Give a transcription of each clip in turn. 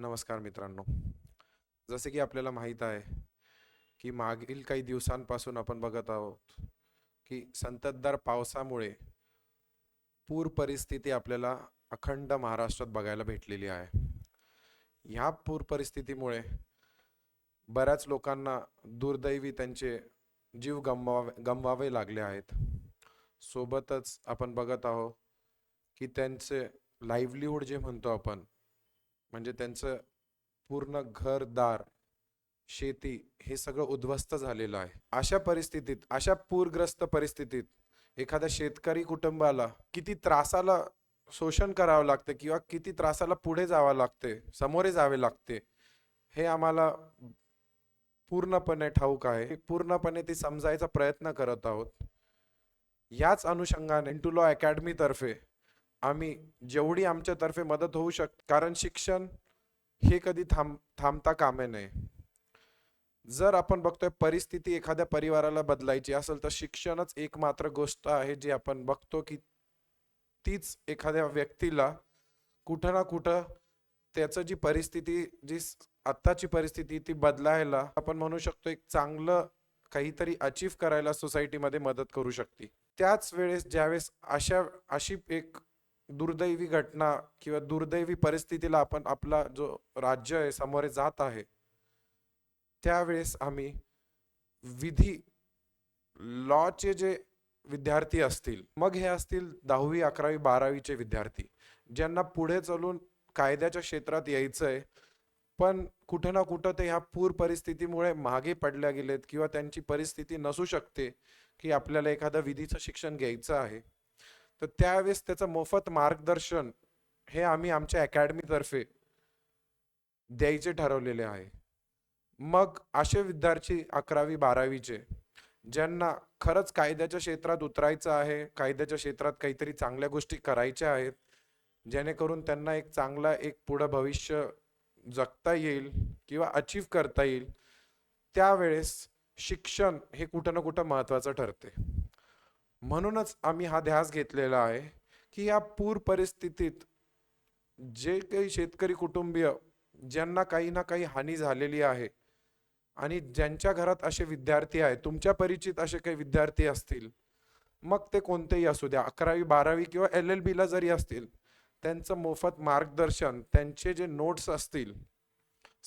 नमस्कार मित्रांनो. जसे की आपल्याला माहीत आहे की मागील काही दिवसांपासून आपण बघत आहोत की संततधार पावसामुळे पूर परिस्थिती आपल्याला अखंड महाराष्ट्रात बघायला भेटलेली आहे. ह्या पूर परिस्थितीमुळे बऱ्याच लोकांना दुर्दैवी त्यांचे जीव गमवावे गमवावे लागले आहेत. सोबतच आपण बघत आहोत की त्यांचे लाईव्हलीहूड जे म्हणतो आपण म्हणजे त्यांचं पूर्ण घरदार शेती हे सगळं उद्ध्वस्त झालेलं आहे. अशा परिस्थितीत अशा पूरग्रस्त परिस्थितीत एखाद्या शेतकरी कुटुंबाला किती त्रासाला शोषण करावं लागते किंवा किती त्रासाला पुढे जावं लागते समोरे जावे लागते हे आम्हाला पूर्णपणे ठाऊक आहे. पूर्णपणे ते समजायचा प्रयत्न करत आहोत. याच अनुषंगाने इंटुलॉ अकॅडमीतर्फे आम्ही जेवढी आमच्यातर्फे मदत होऊ शक कारण शिक्षण हे कधी थांब थांबता कामे नये. जर आपण बघतोय परिस्थिती एखाद्या परिवाराला बदलायची असेल तर शिक्षणच एकमात्र गोष्ट आहे जी आपण बघतो की तीच एखाद्या व्यक्तीला कुठं ना कुठं त्याचं जी परिस्थिती जी आत्ताची परिस्थिती ती बदलायला आपण म्हणू शकतो एक चांगलं काहीतरी अचीव करायला सोसायटीमध्ये मदत करू शकते. त्याच वेळेस ज्यावेळेस अशा अशी एक दुर्दैवी घटना किंवा दुर्दैवी परिस्थितीला आपण आपला जो राज्य आहे सामोरे जात आहे त्यावेळेस आम्ही विधी लॉचे जे विद्यार्थी असतील मग हे असतील दहावी अकरावी बारावीचे विद्यार्थी ज्यांना पुढे चालून कायद्याच्या क्षेत्रात यायचं आहे पण कुठं ना कुठं ते ह्या पूर परिस्थितीमुळे मागे पडल्या गेलेत किंवा त्यांची परिस्थिती नसू शकते की आपल्याला एखादं विधीचं शिक्षण घ्यायचं आहे. तर त्यावेळेस त्याचं मोफत मार्गदर्शन हे आम्ही आमच्या अकॅडमीतर्फे द्यायचे ठरवलेले आहे. मग असे विद्यार्थी अकरावी बारावीचे ज्यांना खरंच कायद्याच्या क्षेत्रात उतरायचं आहे कायद्याच्या क्षेत्रात काहीतरी चांगल्या गोष्टी करायच्या आहेत जेणेकरून त्यांना एक चांगला एक पुढं भविष्य जगता येईल किंवा अचीव करता येईल त्यावेळेस शिक्षण हे कुठं ना कुठं महत्त्वाचं ठरते. म्हणूनच आम्ही हा ध्यास घेतलेला आहे की या पूर परिस्थितीत जे काही शेतकरी कुटुंबीय ज्यांना काही ना काही हानी झालेली आहे आणि ज्यांच्या घरात असे विद्यार्थी आहेत तुमच्या परिचित असे काही विद्यार्थी असतील मग ते कोणतेही असू द्या. अकरावी बारावी किंवा एल एल बीला जरी असतील त्यांचं मोफत मार्गदर्शन त्यांचे जे नोट्स असतील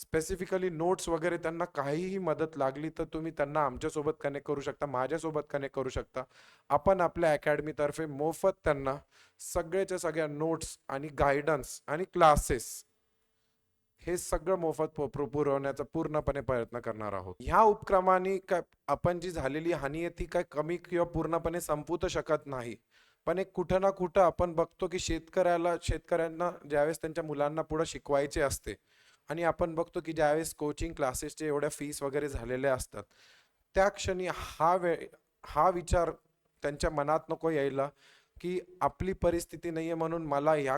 स्पेसिफिकली नोट्स वगैरे त्यांना काहीही मदत लागली तर तुम्ही त्यांना आमच्यासोबत कनेक्ट करू शकता माझ्यासोबत कनेक्ट करू शकता. आपण आपल्या अकॅडमीतर्फे मोफत त्यांना सगळ्याच्या सगळ्या नोट्स आणि गायडन्स आणि क्लासेस हे सगळं मोफत पुरवण्याचा पूर्णपणे प्रयत्न करणार आहोत. ह्या उपक्रमाने काय आपण जी झालेली हानी आहे ती काय कमी किंवा पूर्णपणे संपू तर शकत नाही. पण एक कुठं ना कुठं आपण बघतो की शेतकऱ्याला शेतकऱ्यांना ज्यावेळेस त्यांच्या मुलांना पुढे शिकवायचे असते आणि आपण बघतो की ज्यावेळेस कोचिंग क्लासेसचे एवढ्या फीस वगैरे झालेल्या असतात त्या क्षणी हा वेळ हा विचार त्यांच्या मनात नको यायला की आपली परिस्थिती नाही आहे म्हणून मला ह्या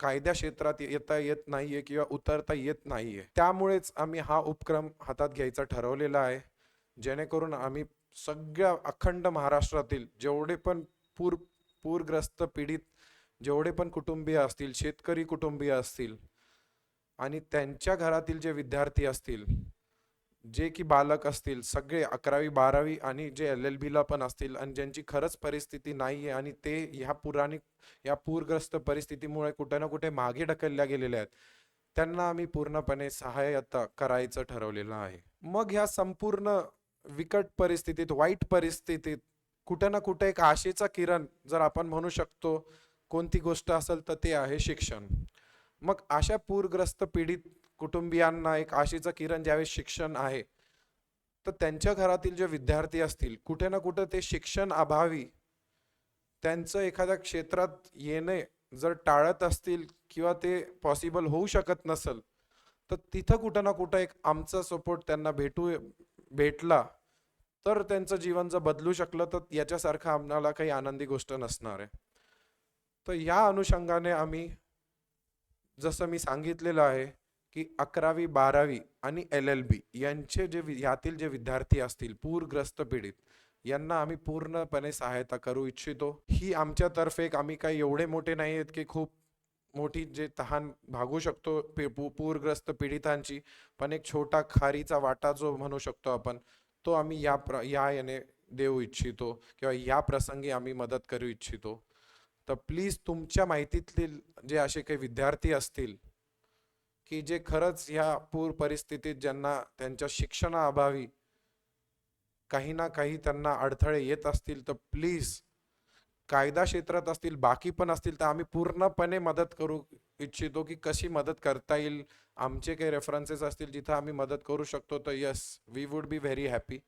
कायद्या क्षेत्रात येता येत नाहीये किंवा उतरता येत नाहीये. त्यामुळेच आम्ही हा उपक्रम हातात घ्यायचा ठरवलेला आहे. जेणेकरून आम्ही सगळ्या अखंड महाराष्ट्रातील जेवढे पण पूर पूरग्रस्त पीडित जेवढे पण कुटुंबीय असतील शेतकरी कुटुंबीय असतील आणि त्यांच्या घरातील जे विद्यार्थी असतील जे की बालक असतील सगळे अकरावी बारावी आणि जे एल एल बीला पण असतील आणि ज्यांची खरंच परिस्थिती नाही आहे आणि ते ह्या पुराणिक या पूरग्रस्त परिस्थितीमुळे कुठे ना कुठे मागे ढकलल्या गेलेल्या आहेत त्यांना आम्ही पूर्णपणे सहाय्यता करायचं ठरवलेलं आहे. मग ह्या संपूर्ण विकट परिस्थितीत वाईट परिस्थितीत कुठे ना कुठे एक आशेचा किरण जर आपण म्हणू शकतो कोणती गोष्ट असेल तर ते आहे शिक्षण. मग अशा पूरग्रस्त पीडित कुटुंबियांना एक आशेचा किरण ज्यावेळेस शिक्षण आहे तर त्यांच्या घरातील जे विद्यार्थी असतील कुठे ना कुठे ते शिक्षण अभावी त्यांचं एखाद्या क्षेत्रात येणे जर टाळत असतील किंवा ते पॉसिबल होऊ शकत नसेल तर तिथं कुठं ना कुठं एक आमचा सपोर्ट त्यांना भेटू भेटला तर त्यांचं जीवन जर बदलू शकलं तर याच्यासारखं आम्हाला काही आनंदी गोष्ट नसणार आहे. तर या अनुषंगाने आम्ही जसं मी सांगितलेलं आहे की अकरावी बारावी आणि एल एल बी यांचे जे वि- यातील जे विद्यार्थी असतील पूरग्रस्त पीडित यांना आम्ही पूर्णपणे सहायता करू इच्छितो. ही आमच्यातर्फे एक आम्ही काही एवढे मोठे नाही आहेत की खूप मोठी जे तहान भागू शकतो पूरग्रस्त पीडितांची पण एक छोटा खारीचा वाटा जो म्हणू शकतो आपण तो आम्ही या प्र या याने देऊ इच्छितो किंवा या प्रसंगी आम्ही मदत करू इच्छितो. तर प्लीज तुमच्या माहितीतील जे असे काही विद्यार्थी असतील की जे खरंच ह्या पूर परिस्थितीत ज्यांना त्यांच्या शिक्षणाअभावी काही ना काही त्यांना अडथळे येत असतील तर प्लीज कायदा क्षेत्रात असतील बाकी पण असतील तर आम्ही पूर्णपणे मदत करू इच्छितो की कशी मदत करता येईल. आमचे काही रेफरन्सेस असतील जिथं आम्ही मदत करू शकतो तर yes we would be very happy